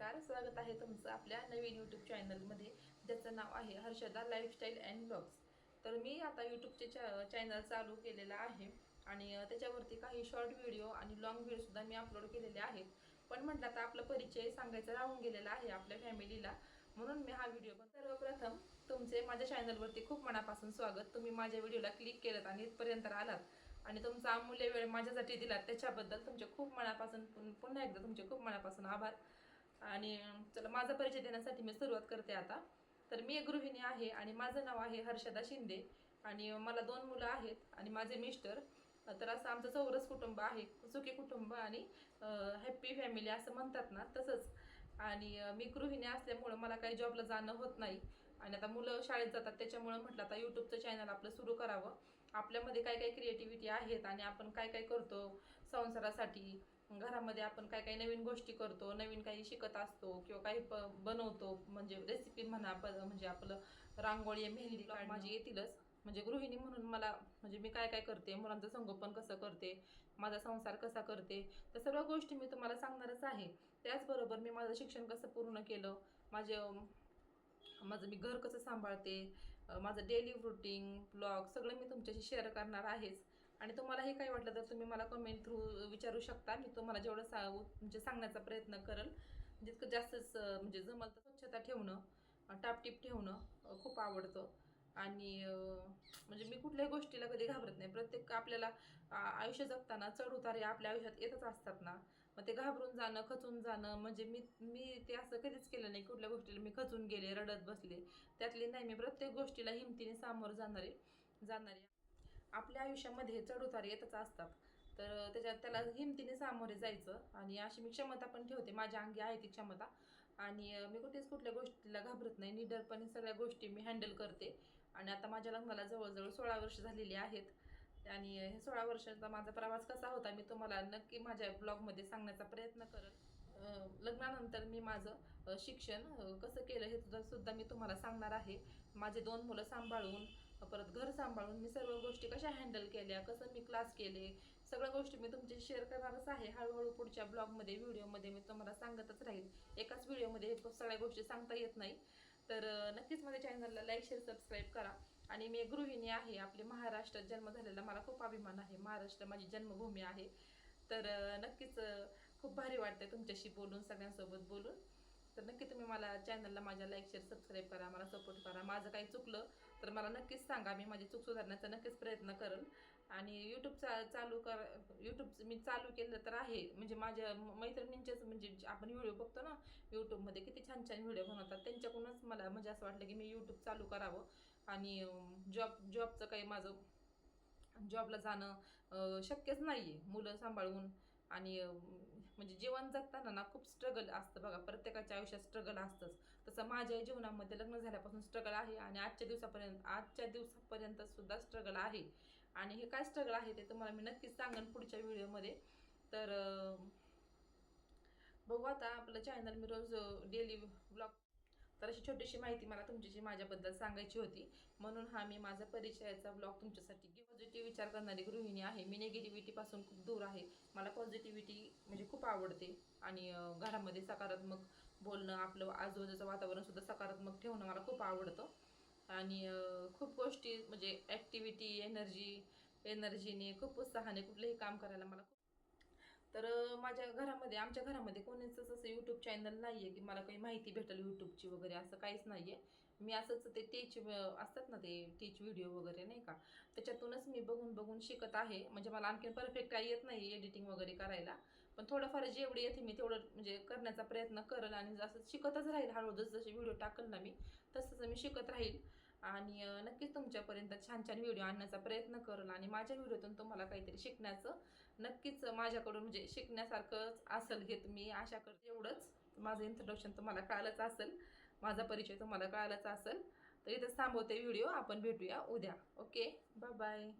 नमस्कार स्वागत आहे तुमचं आपल्या नवीन यूट्यूब चॅनलमध्ये ज्याचं नाव आहे हर्षदा लाईफस्टाईल अँड ब्लॉग्स तर मी आता यूट्यूबचे चॅ चॅनल चालू केलेलं आहे आणि त्याच्यावरती काही शॉर्ट व्हिडिओ आणि लॉंग व्हिडिओसुद्धा मी अपलोड केलेले आहेत. पण म्हटलं आता आपला परिचय सांगायचा राहून गेलेला आहे आपल्या फॅमिलीला म्हणून मी हा व्हिडिओ पण सर्वप्रथम तुमचे माझ्या चॅनलवरती खूप मनापासून स्वागत. तुम्ही माझ्या व्हिडिओला क्लिक केलं आणि इथपर्यंत आलात आणि तुमचा अमूल्य वेळ माझ्यासाठी दिलात. त्याच्याबद्दल तुमचे खूप मनापासून पुन्हा एकदा तुमचे खूप मनापासून आभार. आणि चला माझा परिचय देण्यासाठी मी सुरुवात करते आता. तर मी एक गृहिणी आहे आणि माझं नाव आहे हर्षदा शिंदे आणि मला दोन मुलं आहेत आणि माझे मिस्टर. तर असं आमचं चौरस कुटुंब आहे सुखी कुटुंब आणि हॅप्पी फॅमिली असं म्हणतात ना तसंच. आणि मी गृहिणी असल्यामुळं मला काही जॉबला जाणं होत नाही. आणि आता मुलं शाळेत जातात त्याच्यामुळं म्हटलं आता यूट्यूबचं चॅनल आपलं सुरू करावं. आपल्यामध्ये काय काय क्रिएटिव्हिटी आहेत आणि आपण काय काय करतो संसारासाठी? घरामध्ये आपण काय काय नवीन गोष्टी करतो नवीन काही शिकत असतो किंवा काही प बनवतो म्हणजे रेसिपी म्हणा प म्हणजे आपलं रांगोळी मेहंदी माझी येतीलच. म्हणजे गृहिणी म्हणून मला म्हणजे मी काय काय करते मुलांचं संगोपन कसं करते माझा संसार कसा करते त्या सर्व गोष्टी मी तुम्हाला सांगणारच आहे. त्याचबरोबर मी माझं शिक्षण कसं पूर्ण केलं माझे माझं मी घर कसं सांभाळते माझं डेली रुटीन ब्लॉग सगळं मी तुमच्याशी शेअर करणार आहेच. आणि तुम्हाला हे काही वाटलं तर तुम्ही मला कमेंट थ्रू विचारू शकता. मी तुम्हाला जेवढं सा म्हणजे सांगण्याचा प्रयत्न करेल. जितकं जास्तच म्हणजे जमल तर स्वच्छता ठेवणं टापटीप ठेवणं खूप आवडतं. आणि म्हणजे मी कुठल्याही गोष्टीला कधी घाबरत नाही. प्रत्येक आपल्याला आयुष्य जगताना चढ हे आपल्या आयुष्यात येतच असतात ना. मग ते घाबरून जाणं खचून जाणं म्हणजे मी मी ते असं कधीच केलं नाही. कुठल्या गोष्टीला मी खचून गेले रडत बसले. त्यातली नाही मी प्रत्येक गोष्टीला हिमतीने सामोरं जाणारे जाणारे. आपल्या आयुष्यामध्ये चढउतार येतच असतात. तर त्याच्यात त्याला हिमतीने सामोरे जायचं आणि अशी मी क्षमता पण ठेवते. माझ्या अंगी आहे ती क्षमता. आणि मी कुठेच कुठल्या गोष्टीला घाबरत नाही. निडरपणे सगळ्या गोष्टी मी हँडल करते. आणि आता माझ्या लग्नाला जवळजवळ सोळा वर्ष झालेली आहेत. आणि हे सोळा वर्षाचा माझा प्रवास कसा होता मी तुम्हाला नक्की माझ्या ब्लॉगमध्ये सांगण्याचा प्रयत्न करत लग्नानंतर मी माझं शिक्षण कसं केलं हे सुद्धा सुद्धा मी तुम्हाला सांगणार आहे. माझे दोन मुलं सांभाळून परत घर सांभाळून मी सर्व गोष्टी कशा हँडल केल्या कसं मी क्लास केले सगळ्या गोष्टी मी तुमच्याशी शेअर करणारच आहे. हळूहळू पुढच्या ब्लॉगमध्ये व्हिडिओमध्ये मी तुम्हाला सांगतच राहील. एकाच व्हिडिओमध्ये सगळ्या गोष्टी सांगता येत नाही. तर नक्कीच माझ्या चॅनलला लाईक शेअर सबस्क्राईब करा. आणि मी गृहिणी आहे. आपले महाराष्ट्रात जन्म झालेला मला खूप अभिमान आहे. महाराष्ट्र माझी जन्मभूमी आहे. तर नक्कीच खूप भारी वाटतं तुमच्याशी बोलून सगळ्यांसोबत बोलून. तर नक्की तुम्ही मला चॅनलला माझ्या लाईक शेअर सबस्क्राईब करा मला सपोर्ट करा. माझं काही चुकलं तर मला नक्कीच सांगा. मी माझी चूक सुधारण्याचा नक्कीच प्रयत्न करेल आणि यूट्यूब चा चालू कर यूट्यूब मी चालू केलं तर आहे. म्हणजे माझ्या मैत्रिणींचेच म्हणजे आपण व्हिडिओ बघतो ना यूट्यूबमध्ये किती छान छान व्हिडिओ बनवतात. त्यांच्याकडूनच मला म्हणजे असं वाटलं की मी यूट्यूब चालू करावं. आणि जॉब जॉबचं काही माझं जॉबला जाणं शक्यच नाही आहे मुलं सांभाळून. आणि म्हणजे जीवन जगताना ना खूप स्ट्रगल असतं बघा. प्रत्येकाच्या आयुष्यात स्ट्रगल असतंच. तसं माझ्या जीवनामध्ये लग्न झाल्यापासून स्ट्रगल आहे आणि आजच्या दिवसापर्यंत आजच्या दिवसापर्यंत सुद्धा स्ट्रगल आहे. आणि हे काय स्ट्रगल आहे ते तुम्हाला मी नक्कीच सांगेन पुढच्या व्हिडिओमध्ये. तर बघू आता आपलं चॅनल मी रोज डेली ब्लॉग तर अशी छोटीशी माहिती मला तुमच्याशी माझ्याबद्दल सांगायची होती. म्हणून हा मी माझा परिचयाचा ब्लॉग तुमच्यासाठी पॉझिटिव्ह विचार करणारी गृहिणी आहे. मी निगेटिव्हिटीपासून खूप दूर आहे. मला पॉझिटिव्हिटी म्हणजे खूप आवडते. आणि घरामध्ये सकारात्मक बोलणं आपलं आजूबाजूचं वातावरणसुद्धा सकारात्मक ठेवणं मला खूप आवडतं. आणि खूप गोष्टी म्हणजे ॲक्टिव्हिटी एनर्जी एनर्जीने खूप उत्साहाने कुठलंही काम करायला मला तर माझ्या घरामध्ये आमच्या घरामध्ये कोणीच असं यूट्यूब चॅनल नाही आहे की मला काही माहिती भेटेल यूट्यूबची वगैरे असं काहीच नाही आहे मी असंच ते टीच असतात ना ते टीच व्हिडिओ वगैरे नाही का? त्याच्यातूनच मी बघून बघून शिकत आहे. म्हणजे मला आणखीन परफेक्ट काही येत नाही एडिटिंग वगैरे करायला. पण थोडंफार जेवढी येते मी तेवढं म्हणजे करण्याचा प्रयत्न करेल आणि जसं शिकतच राहील हळूहळू जसं जसे व्हिडिओ टाकल ना मी तसं मी शिकत राहील. आणि नक्कीच तुमच्यापर्यंत छान छान व्हिडिओ आणण्याचा प्रयत्न करेल आणि माझ्या व्हिडिओतून तुम्हाला काहीतरी शिकण्याचं नक्कीच माझ्याकडून म्हणजे शिकण्यासारखंच असेल हे तुम्ही आशा करते. एवढंच. माझं इंट्रोडक्शन तुम्हाला कळालंच असेल. माझा परिचय तुम्हाला कळालाच असेल. तर इथं थांबवते व्हिडिओ आपण भेटूया उद्या. Okay bye bye